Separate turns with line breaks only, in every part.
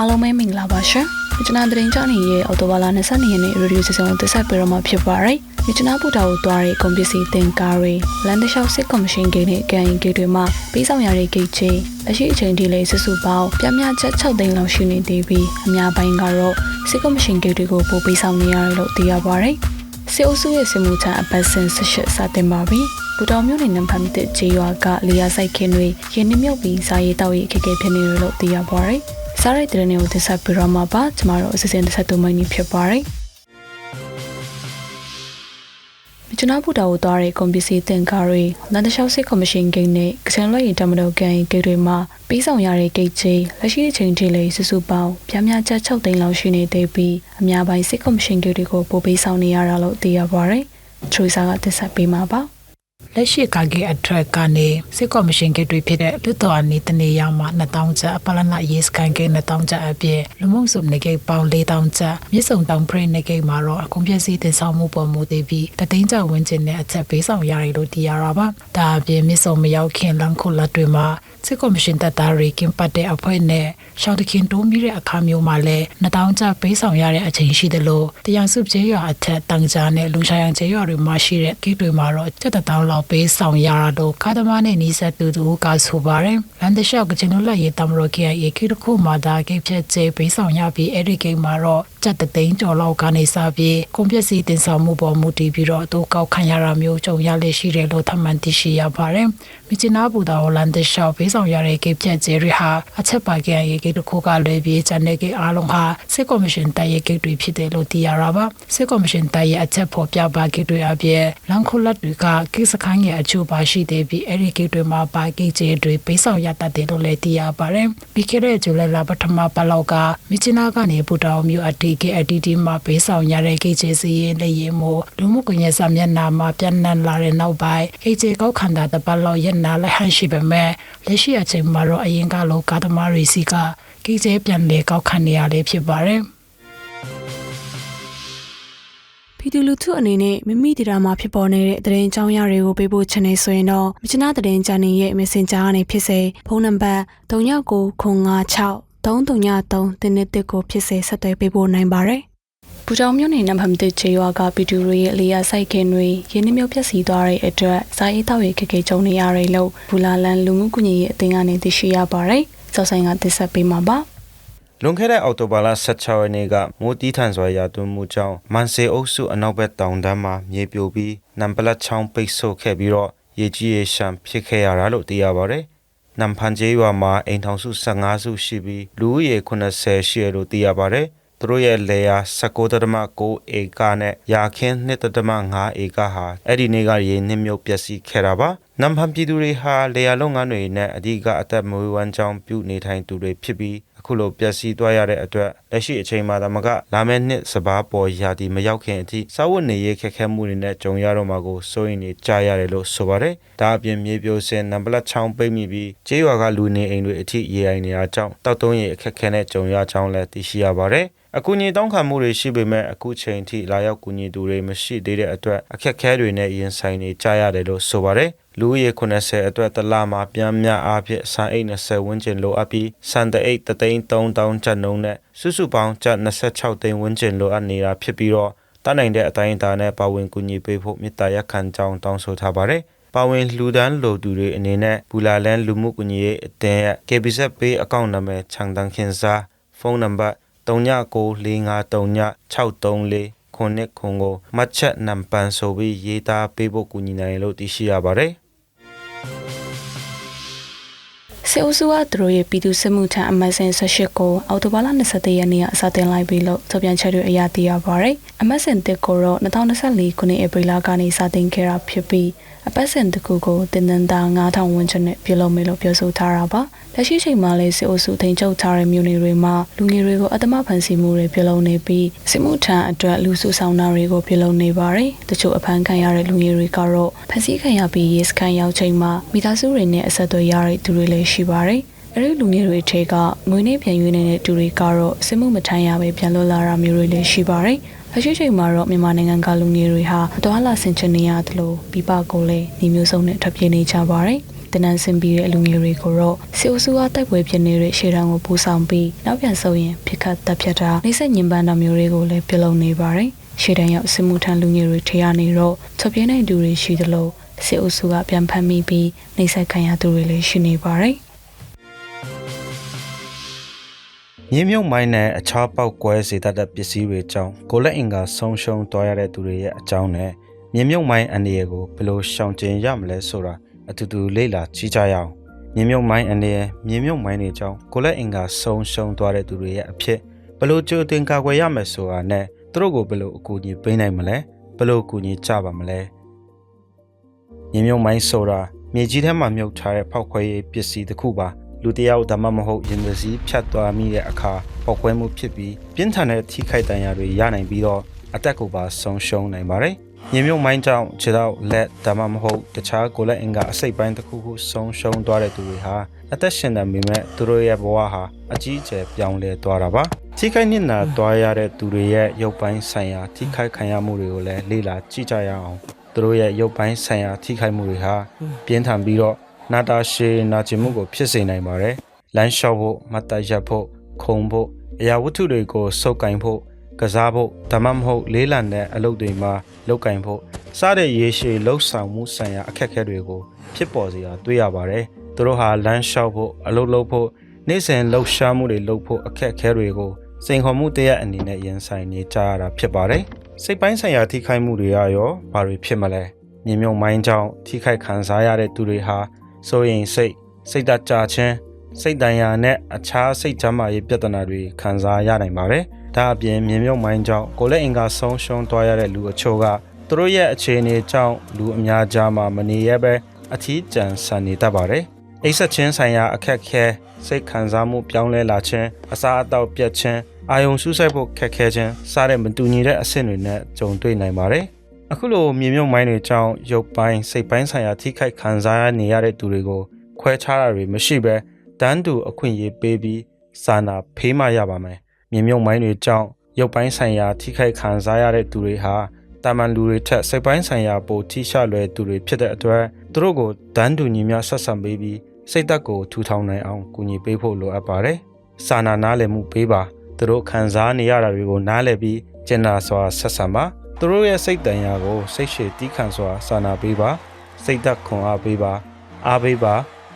အားလုံးပဲမင်္ဂလာပါရှင်။ကျွန်တော်သတင်းကြောင်းနေရဲ့အော်တိုဘာလ22ရက်နေ့ရေဒီယိုစီစဉ်ကိုတင်ဆက်ပေးတော့မှာဖြစ်ပါတယ်။မြကျွန်တော်ပူတာကိုသွားတဲ့ကွန်ပစ္စည်းသင်ကားတွေလန်ဒရှောက်စစ်ကော်မရှင်ဂိတ်နဲ့ကန်ရင်ဂိတ်တွေမှာပေးဆောင်ရတဲ့ဂိတ်ချင်းအရှိအချိန်ဒီလေးစုစုပေါင်းပြမြချက်6သိန်းလောက်ရှိနေသေးပြီးအများပိုင်းကတော့စစ်ကော်မရှင်ဂိတ်တွေကိုပို့ပေးဆောင်နေရတယ်လို့သိရပါတယ်။စစ်အုပ်စုရဲ့စစ်မှုထမ်းအပတ်စဉ်၁၈စတင်ပါပြီ။ဘူတောင်မြို့နယ်နံဖတ်တဲ့ဂျေရွာကလေယာဆိုင်ခင်းတွေရင်းနှမြုပ်ပြီးစာရေးတောက်ရေးအခက်အခဲဖြစ်နေတယ်လို့သိရပါတယ်။ စားရိုက်တဲ့နေကိုတင်ဆက်ပြီးတော့မှာပါကျမတို့အစီအစဉ်တစ်ဆက်တူမိုင်းနေဖြစ်ပါတယ်။မြချနာဘူတာကိုသွားတဲ့ကွန်ပစ္စည်းတင်ကားတွေလန်ဒရှောက်စစ်ကော်မရှင်ဂိတ်နဲ့ကစန်လွှဲရင်တမတော်ကန်ဂိတ်တွေမှာပေးဆောင်ရတဲ့ဂိတ်ချင်းလက်ရှိအချိန်ထိလေးစုစုပေါင်းပြများချက်6သိန်းလောက်ရှိနေသေးပြီးအများပိုင်းစစ်ကော်မရှင်ဂိတ်တွေကိုပို့ပေးဆောင်နေရတာလို့သိရပါတယ်။ထရီစာကတင်ဆက်ပေးမှာပါ။
လက်ရှိကာဂေအထက်ကနေစစ်ကော်မရှင်ဂိတ်တွေဖြစ်တဲ့လွတ်တော်အနီးတနေရမှာ2000ကျပ်ပလနာရေးစကန်ဂိတ်2000ကျပ်အပြင်လူမှုစုနေဂိတ်ပေါင်း4000ကျပ်မြစ်စုံတောင်ဖရိနေဂိတ်မှာတော့အကုန်ပြည့်စည်တင်ဆောင်မှုပေါ်မူတည်ပြီးတသိန်းကျပ်ဝန်းကျင်နဲ့အချက်ပေးဆောင်ရတယ်လို့သိရတာပါဒါအပြင်မြစ်စုံမရောက်ခင်လမ်းခုလက်တွေမှာစစ်ကော်မရှင်တပ်သားတွေကင်ပတ်တဲ့အဖွဲ့နဲ့ရှောင်းတခင်တိုးမိတဲ့အခါမျိုးမှာလည်း2000ကျပ်ပေးဆောင်ရတဲ့အချိန်ရှိတယ်လို့တရားစုကျေးရွာအထက်တန်ကြားနဲ့လူရှာယံကျေးရွာတွေမှာရှိတဲ့ဂိတ်တွေမှာတော့ကျပ်တထောင်လောက်ပေးဆောင်ရတာတော့ကားသမားနဲ့နီးစပ်သူသူကဆိုပါတယ်လန်ဒရှောက်ကချင်တို့လက်ရေးတမရော်ကရဲ့ရေခိတခုမှာဒါဂိတ်ဖြတ်ကျေးပေးဆောင်ရပြီးအဲ့ဒီဂိတ်မှာတော့ကျပ်တသိန်းကျော်လောက်ကနေစပြီးကွန်ပျက်စီတင်ဆောင်မှုပေါ်မူတည်ပြီးတော့သူကောက်ခံရတာမျိုးကြုံရလေရှိတယ်လို့ထမှန်သိရှိရပါတယ်မြချနာဘူတာဟိုလန်ဒရှောက်ပေးဆောင်ရတဲ့ဂိတ်ဖြတ်ကျေးတွေဟာအချက်ပါကရေခိတခုကလွဲပြီးကျန်တဲ့ဂိတ်အားလုံးဟာစစ်ကော်မရှင်တပ်ရဲ့ဂိတ်တွေဖြစ်တယ်လို့သိရတာပါစစ်ကော်မရှင်တပ်ရဲ့အချက်ပေါ်ပြပါဂိတ်တွေအပြင်လန်ခုလက်တွေကကိစ္စခိုင်းရဲ့အချို့ပါရှိသေးပြီးအဲ့ဒီဂိတ်တွေမှာပါဂိတ်ကျေးတွေပေးဆောင်ရတတ်တယ်လို့လည်းသိရပါတယ်ပြီးခဲ့တဲ့ဇူလိုင်လပထမပတ်လောက်ကမြချနာကနေဘူတာမျိုးအတီကေအတီတီမှာပေးဆောင်ရတဲ့ဂိတ်ကျေးစီရင်လည်းရင်မို့လူမှုကွန်ရက်စာမျက်နှာမှာပြန်နှံလာတဲ့နောက်ပိုင်းဂိတ်ကျေးကောက်ခံတာတပတ်လောက်ရက်နာလည်းဟန်ရှိပေမဲ့လက်ရှိအချိန်မှာတော့အရင်ကလိုကားသမားတွေစီကဂိတ်ကျေးပြန်လေကောက်ခံနေရလေဖြစ်ပါတယ်
ပြည်သူလူထုအနေနဲ့မိမိဒေတာမှာဖြစ်ပေါ်နေတဲ့သတင်းကြောင်းရတွေကိုပေးပို့ချင်နေဆိုရင်တော့မြချနာသတင်းချန်နယ်ရဲ့ Messenger ကနေဖြစ်စေဖုန်းနံပါတ်3996 333တင်းတစ်ကိုဖြစ်စေဆက်သွယ်ပေးပို့နိုင်ပါတယ်။ပူတောင်မြို့နယ်နံပါတ်1ချေရွာကပြည်သူတွေရဲ့အလျာစိုက်ခင်တွေရင်းနှီးမြုပ်ပြက်စီသွားတဲ့အတွက်ဇာအေးတောက်ရခက်ခဲကြုံနေရတယ်လို့ဘူလာလန်လူမှုကွန်ရက်ရဲ့အသင်းကနေသိရှိရပါတယ်။စောဆိုင်ကတင်ဆက်ပေးမှာပါ။
လွန်ခဲ့တဲ့အောက်တိုဘာလ16ရက်နေ့ကမိုးတီးထန်စွာရာသွန်းမှုကြောင့်မန်စေအုပ်စုအနောက်ဘက်တောင်တန်းမှာမြေပြိုပြီးနံပလက်ချောင်းပိတ်ဆို့ခဲ့ပြီးတော့ရေကြီးရေရှမ်းဖြစ်ခဲ့ရတာလို့သိရပါတယ်။ နမ်ဖန်ကျေးရွာမှာအိမ်ထောင်စု15စုရှိပြီးလူဦးရေ80ရှိရလို့သိရပါတယ်။သူတို့ရဲ့လေယာ19.6ဧကနဲ့ရာခင်း2.5ဧကဟာအဲ့ဒီနေ့ကရေနစ်မြုပ်ပျက်စီးခဲ့တာပါ။နမ်ဖန်ပြည်သူတွေဟာလေယာလုပ်ငန်းတွေနဲ့အဓိကအသက်မွေးဝမ်းကြောင်းပြုနေထိုင်သူတွေဖြစ်ပြီးအ ခုလိုပျက်စီးသွားရတဲ့အတွက်လက်ရှိအချိန်မှာသမကလာမယ့်နှစ်စပားပေါ်ရာသီမရောက်ခင်အထိစာဝတ်နေရေးခက်ခဲမှုတွေနဲ့ကြုံရတော့မှာကိုစိုးရိမ်နေကြရတယ်လို့ဆိုပါတယ်။ဒါအပြင်မြေပြိုစင်နံပါတ်ချောင်းပိတ်မိပြီးကျေးရွာကလူနေအိမ်တွေအထိရေအိမ်နေတာကြောင့်တောက်တုံးရေအခက်ခဲနဲ့ကြုံရကြောင်းလည်းသိရှိရပါတယ်။အကူအညီတောင်းခံမှုတွေရှိပေမဲ့အခုချိန်ထိလာရောက်ကူညီသူတွေမရှိသေးတဲ့အတွက်အခက်အခဲတွေနဲ့ရင်ဆိုင်နေကြရတယ်လို့ဆိုပါတယ်။ လူဦးရေ80အတွက်တစ်လမှာပြန်မြအားဖြင့်စံအိတ်20ဝန်းကျင်လိုအပ်ပြီးစံတအိတ်3သိန်း3000ကျပ်နှုန်းနဲ့စုစုပေါင်းကျပ်26သိန်းဝန်းကျင်လိုအပ်နေတာဖြစ်ပြီးတော့တတ်နိုင်တဲ့အတိုင်းအတာနဲ့ပါဝင်ကူညီပေးဖို့မေတ္တာရပ်ခံကြောင်းတောင်းဆိုထားပါတယ်။ပါဝင်လှူဒန်းလိုသူတွေအနေနဲ့ဘူလာလန်လူမှုကူညီရေးအသင်းရဲ့ KBZ Pay အကောင့်နံပါတ်ချန်တန်ခင်စာဖုန်းနံပါတ်39953634ခုနှစ်ခုကိုမှတ်ချက်နံပါတ်ဆိုပြီးရေးသားပေးဖို့ကူညီနိုင်တယ်လို့သိရှိရပါတယ်။
စေအုပ်စုကသူတို့ရဲ့ပြည်သူစစ်မှုထမ်းအမတ်စဉ်18ကိုအော်တိုဘာလ23ရက်နေ့ကအစတင်လိုက်ပြီလို့ထုတ်ပြန်ချက်တွေအရသိရပါတယ်။အမတ်စဉ်တစ်ကိုတော့2024ခုနှစ်ဧပြီလကနေစတင်ခဲ့တာဖြစ်ပြီးအပတ်စဉ်တစ်ခုကိုတင်နန်တာ9000ဝန်းကျင်နဲ့ပြုလုပ်မယ်လို့ပြောဆိုထားတာပါ။ လက်ရှိချိန်မှာလည်းစေအုပ်စုထိန်ချုပ်ထားတဲ့မြို့နယ်တွေမှာလူငယ်တွေကိုအတမဖန်ဆီးမှုတွေပြုလုပ်နေပြီးစစ်မှုထမ်းအတွက်လူစုဆောင်တာတွေကိုပြုလုပ်နေပါတယ်။တချို့အဖမ်းခံရတဲ့လူငယ်တွေကတော့ဖန်ဆီးခံရပြီးရေစခန်းရောက်ချိန်မှာမိသားစုတွေနဲ့အဆက်အသွယ်ရတဲ့သူတွေလည်းရှိပါတယ်။အဲဒီလူငယ်တွေထဲကငွေနဲ့ပြန်ရွေးနေတဲ့သူတွေကတော့စစ်မှုမထမ်းရပဲပြန်လွတ်လာတာမျိုးတွေလည်းရှိပါတယ်။လက်ရှိချိန်မှာတော့မြန်မာနိုင်ငံကလူငယ်တွေဟာအသွာလာဆင်ချင်နေရတယ်လို့ပြပကိုလည်းညီမျိုးစုံနဲ့ထွက်ပြေးနေကြပါတယ်။ တနန်းစင်ပြီးတဲ့အလူငယ်တွေကိုတော့စီအိုစုကတိုက်ပွဲဖြစ်နေတဲ့ရှေ့တန်းကိုပူဆောင်ပြီးနောက်ပြန်ဆုပ်ရင်ဖိခတ်တပ်ဖြတ်တာနှိမ့်ဆက်ညင်ပန်းတာမျိုးတွေကိုလည်းပြုလုပ်နေပါတယ်ရှေ့တန်းရောက်စစ်မှုထမ်းလူငယ်တွေထရနေတော့ချက်ပြင်းတဲ့သူတွေရှိသလိုစစ်အုပ်စုကပြန်ဖမ်းမိပြီးနှိမ့်ဆက်ခံရသူတွေလည်းရှိနေပါတယ်
မြေမြုပ်မိုင်းနဲ့အခြားပေါက်ကွဲစေတတ်တဲ့ပစ္စည်းတွေကြောင့်ကိုလက်အင်ကဆုံးရှုံးသွားရတဲ့သူတွေရဲ့အကြောင်းနဲ့မြေမြုပ်မိုင်းအနေရကိုဘယ်လိုရှောင်ကျဉ်ရမလဲဆိုတာ အတူတူလေ့လာကြည့်ကြရအောင်မြေမြုပ်မိုင်းအနေရမြေမြုပ်မိုင်းတွေကြောင့်ကိုလက်အင်ကဆုံးရှုံးသွားတဲ့သူတွေရဲ့အဖြစ်ဘယ်လိုကြိုတင်ကာကွယ်ရမလဲဆိုတာနဲ့သူတို့ကိုဘယ်လိုအကူအညီပေးနိုင်မလဲဘယ်လိုအကူအညီကြပါမလဲမြေမြုပ်မိုင်းဆိုတာမြေကြီးထဲမှာမြုပ်ထားတဲ့ဖောက်ခွဲရေးပစ္စည်းတစ်ခုပါလူတစ်ယောက်ဒါမှမဟုတ်ရင်သစည်းဖြတ်သွားမိတဲ့အခါပောက်ကွဲမှုဖြစ်ပြီးပြင်းထန်တဲ့ထိခိုက်ဒဏ်ရာတွေရနိုင်ပြီးတော့အသက်ကိုပါဆုံးရှုံးနိုင်ပါတယ်။ မြေမြုပ်မိုင်းကြောင့်ခြေထောက်လက်ဒါမှမဟုတ်တခြားကိုယ်လက်အင်ကအစိတ်ပိုင်းတစ်ခုခုဆုံးရှုံးသွားတဲ့သူတွေဟာအသက်ရှင်နေပေမဲ့သူတို့ရဲ့ဘဝဟာအကြီးအကျယ်ပြောင်းလဲသွားတာပါ။ထိခိုက်နစ်နာသွားရတဲ့သူတွေရဲ့ရုပ်ပိုင်းဆိုင်ရာထိခိုက်ခံရမှုတွေကိုလည်းလေ့လာကြည့်ကြရအောင်။သူတို့ရဲ့ရုပ်ပိုင်းဆိုင်ရာထိခိုက်မှုတွေဟာပြင်းထန်ပြီးတော့နာတာရှည်နာကျင်မှုကိုဖြစ်စေနိုင်ပါတယ်။လမ်းလျှောက်ဖို့မတ်တရက်ဖို့ခုံဖို့အရာဝတ္ထုတွေကိုစုပ်ကင်ဖို့ ကစားဖို့ဒါမှမဟုတ်လေးလံတဲ့အလုပ်တွေမှာလုတ်ကင်ဖို့စတဲ့ရေရှည်လှုပ်ဆောင်မှုဆိုင်ရာအခက်အခဲတွေကိုဖြစ်ပေါ်စေတာတွေ့ရပါတယ်။သူတို့ဟာလမ်းလျှောက်ဖို့အလုပ်လုပ်ဖို့နေ့စဉ်လှုပ်ရှားမှုတွေလုပ်ဖို့အခက်အခဲတွေကိုစိန်ခေါ်မှုတရက်အနေနဲ့ရင်ဆိုင်နေကြရတာဖြစ်ပါတယ်။စိတ်ပိုင်းဆိုင်ရာထိခိုက်မှုတွေရောဘာတွေဖြစ်မလဲ။မြေမြုံမိုင်းကြောင့်ထိခိုက်ခံစားရတဲ့သူတွေဟာစိုးရင်စိတ်စိတ်ဓာတ်ကြခြင်းစိတ်တန်ရာနဲ့အခြားစိတ်ချမ်းသာရေးပြဿနာတွေခံစားရနိုင်ပါတယ်။ ဒါအပြင်မြင်မြုပ်မိုင်းကြောင့်ကိုယ်လက်အင်္ဂါဆုံးရှုံးသွားရတဲ့လူအချို့ကသူတို့ရဲ့အခြေအနေကြောင့်လူအများကြားမှာမနေရပဲအထီးကျန်ဆန်နေတတ်ပါတယ်။အိပ်ဆက်ခြင်းဆိုင်ရာအခက်ခဲစိတ်ခံစားမှုပြောင်းလဲလာခြင်းအစာအသောက်ပြတ်ခြင်းအာယုံစူးစိုက်ဖို့ခက်ခဲခြင်းစတဲ့မတူညီတဲ့အဆင့်တွေနဲ့ကြုံတွေ့နိုင်ပါတယ်။အခုလိုမြေမြုပ်မိုင်းတွေကြောင့်ရုပ်ပိုင်းစိတ်ပိုင်းဆိုင်ရာထိခိုက်ခံစားရနေရတဲ့သူတွေကိုခွဲခြားတာတွေမရှိဘဲတန်းတူအခွင့်အရေးပေးပြီးစာနာဖေးမှရပါမယ်။ မြေမြုပ်မိုင်းတွေကြောင့်ရုပ်ပိုင်းဆိုင်ရာထိခိုက်ခံစားရတဲ့သူတွေဟာတာမန်လူတွေထက်စိတ်ပိုင်းဆိုင်ရာပိုထိရှလွယ်သူတွေဖြစ်တဲ့အတွက်သူတို့ကိုတန်းတူညီမျှဆက်ဆံပေးပြီးစိတ်သက်ကိုထူထောင်နိုင်အောင်ကူညီပေးဖို့လိုအပ်ပါတယ်။စာနာနားလည်မှုပေးပါသူတို့ခံစားနေရတာတွေကိုနားလည်ပြီးကျင်နာစွာဆက်ဆံပါသူတို့ရဲ့စိတ်တန်ရာကိုစိတ်ရှည်တီးခံစွာစာနာပေးပါစိတ်သက်ခွန်အားပေးပါအားပေးပါ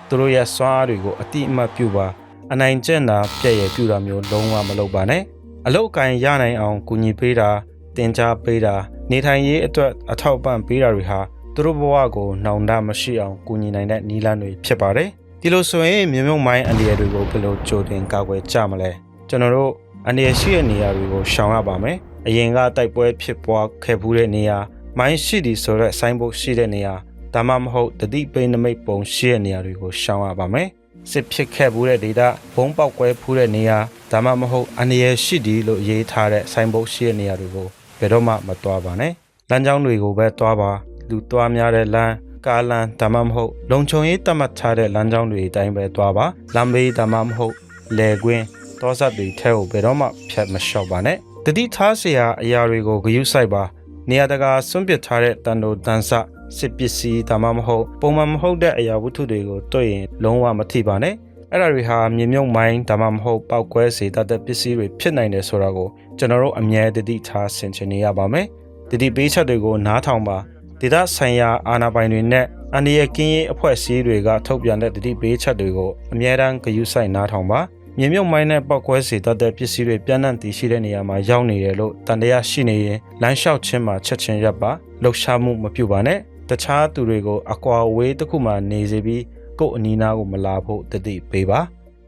သူတို့ရဲ့စွမ်းအားတွေကိုအတိအမှတ်ပြုပါ အနိုင်ကျင့်တာပြည့်ရပြုတာမျိုးလုံးဝမလုပ်ပါနဲ့အလုတ်ကင်ရနိုင်အောင်ကူညီပေးတာတင် जा ပေးတာနေထိုင်ရေးအတွက်အထောက်ပံ့ပေးတာတွေဟာသူတို့ဘဝကိုနှောင်တမရှိအောင်ကူညီနိုင်တဲ့နည်းလမ်းတွေဖြစ်ပါတယ်ဒီလိုဆိုရင်မြုံမြုံမိုင်းအန္တရာယ်တွေကိုဘယ်လိုကြိုတင်ကာကွယ်ကြမလဲကျွန်တော်တို့အန္တရာယ်ရှိတဲ့နေရာတွေကိုရှောင်ရပါမယ်အရင်ကတိုက်ပွဲဖြစ်ပွားခဲ့မှုတဲ့နေရာမိုင်းရှိသည်ဆိုတဲ့ဆိုင်းဘုတ်ရှိတဲ့နေရာဒါမှမဟုတ်တတိပိနမိတ်ပုံရှိတဲ့နေရာတွေကိုရှောင်ရပါမယ် စစ်ဖြစ်ခဲ့ဘူးတဲ့ဒေတာဘုံပေါက်ကွဲဖူးတဲ့နေရာဒါမှမဟုတ်အန္တရာယ်ရှိတယ်လို့ရေးထားတဲ့ဆိုင်းဘုတ်ရှိတဲ့နေရာတွေကိုဘယ်တော့မှမသွားပါနဲ့လမ်းကြောင်းတွေကိုပဲသွားပါလူသွားများတဲ့လမ်းကားလမ်းဒါမှမဟုတ်လုံခြုံရေးတတ်မှတ်ထားတဲ့လမ်းကြောင်းတွေအတိုင်းပဲသွားပါလမ်းမေးဒါမှမဟုတ်လေကွင်းတောဆက်တွေထဲကိုဘယ်တော့မှဖြတ်မလျှော့ပါနဲ့တတိထားစရာအရာတွေကိုဂရုစိုက်ပါနေရာတကာဆွန့်ပစ်ထားတဲ့တန်တိုတန်ဆ စစ်ပစ္စည်းဒါမှမဟုတ်ပုံမှန်မဟုတ်တဲ့အရာဝတ္ထုတွေကိုတွေ့ရင်လုံးဝမထိပါနဲ့အဲ့ဒါတွေဟာမြေမြုပ်မိုင်းဒါမှမဟုတ်ပောက်ကွဲစေတတ်တဲ့ပစ္စည်းတွေဖြစ်နိုင်တယ်ဆိုတာကိုကျွန်တော်တို့အမြဲတတိထားဆင်ခြင်နေရပါမယ်တတိပေးချက်တွေကိုနားထောင်ပါဒေသဆိုင်ရာအာဏာပိုင်တွေနဲ့အန္တရာယ်ကင်းရေးအဖွဲ့အစည်းတွေကထုတ်ပြန်တဲ့တတိပေးချက်တွေကိုအမြဲတမ်းဂရုစိုက်နားထောင်ပါမြေမြုပ်မိုင်းနဲ့ပောက်ကွဲစေတတ်တဲ့ပစ္စည်းတွေပြန့်နှံ့တည်ရှိတဲ့နေရာမှာရောက်နေတယ်လို့တန်တရားရှိနေရင်လမ်းလျှောက်ခြင်းမှာချက်ချင်းရပ်ပါလှုပ်ရှားမှုမပြုပါနဲ့ တခြားသူတွေကိုအကွာအဝေးတစ်ခုမှနေစေပြီးကိုယ့်အနီးနားကိုမလာဖို့တတိပေးပါ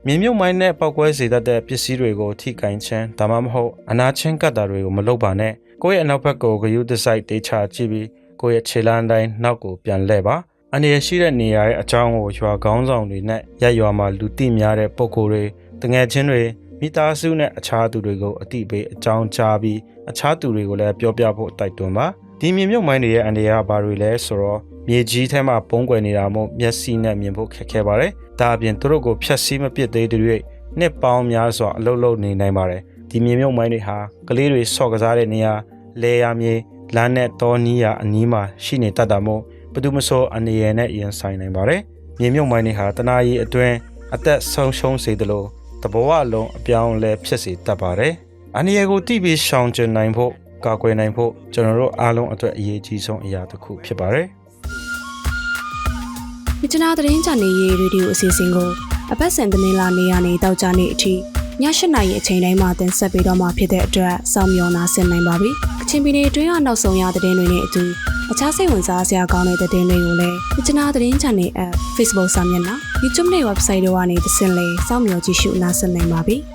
မြေမြုပ်မိုင်းနဲ့ပောက်ကွဲစေတတ်တဲ့ပစ္စည်းတွေကိုထိကင်ခြင်းဒါမှမဟုတ်အနာချင်းကတ်တာတွေကိုမလုပ်ပါနဲ့ကိုယ့်ရဲ့အနောက်ဘက်ကိုဂယုတစိုက်တေချာကြည့်ပြီးကိုယ့်ရဲ့ခြေလမ်းတိုင်းနောက်ကိုပြန်လှည့်ပါအနေရရှိတဲ့နေရာရဲ့အကြောင်းကိုရွာကောင်းဆောင်တွေနဲ့ရက်ရွာမှာလူသိများတဲ့ပုံကိုယ်တွေတငယ်ချင်းတွေမိသားစုနဲ့အခြားသူတွေကိုအတိပေးအကြောင်းကြားပြီးအခြားသူတွေကိုလည်းပြောပြဖို့တိုက်တွန်းပါ ဒီမြေမြုပ်မိုင်းတွေရဲ့အန္တရာယ်ဘာတွေလဲဆိုတော့မြေကြီးထဲမှာပုံကွယ်နေတာမို့မျက်စိနဲ့မြင်ဖို့ခက်ခဲပါတယ်ဒါအပြင်သူတို့ကိုဖျက်ဆီးမပစ်သေးတဲ့၍နှစ်ပေါင်းများစွာအလုလုနေနိုင်ပါတယ်ဒီမြေမြုပ်မိုင်းတွေဟာကလေးတွေဆော့ကစားတဲ့နေရာလဲရမြေလမ်းနဲ့တောနီးရာအနီးမှာရှိနေတတ်တာမို့ဘယ်သူမဆိုအနေရနဲ့ရင်ဆိုင်နိုင်ပါတယ်မြေမြုပ်မိုင်းတွေဟာတနာရီအတွင်းအသက်ဆုံးရှုံးစေသလိုတဘဝလုံးအပြောင်းအလဲဖြစ်စေတတ်ပါတယ်။အန္တရာယ်ကိုတိပြီးရှောင်ကျဉ်နိုင်ဖို့ ကာကွယ်နိုင်ဖို့ကျွန်တော်တို့အားလုံးအတွက်အရေးကြီးဆုံးအရာတစ်ခုဖြစ်ပါတယ်။
မြချနာသတင်းချန်နယ်ရေးရေဒီယိုအစီအစဉ်ကိုအပတ်စဉ်သတင်းလာနေရနေတောက်ကြနေအထိည၈နာရီအချိန်တိုင်းမှာတင်ဆက်ပေးတော့မှာဖြစ်တဲ့အတွက်စောင့်မျှော်နာဆင်နိုင်ပါပြီ။ကချင်ပြည်နယ်အတွင်းကနောက်ဆုံးရသတင်းတွေနဲ့အတူအခြားစိတ်ဝင်စားစရာကောင်းတဲ့သတင်းတွေကိုလည်းမြချနာသတင်းချန်နယ် app Facebook စာမျက်နှာ YouTube နဲ့ website တို့ကနေသင်လေစောင့်မျှော်ကြည့်ရှုနားဆင်နိုင်ပါပြီ။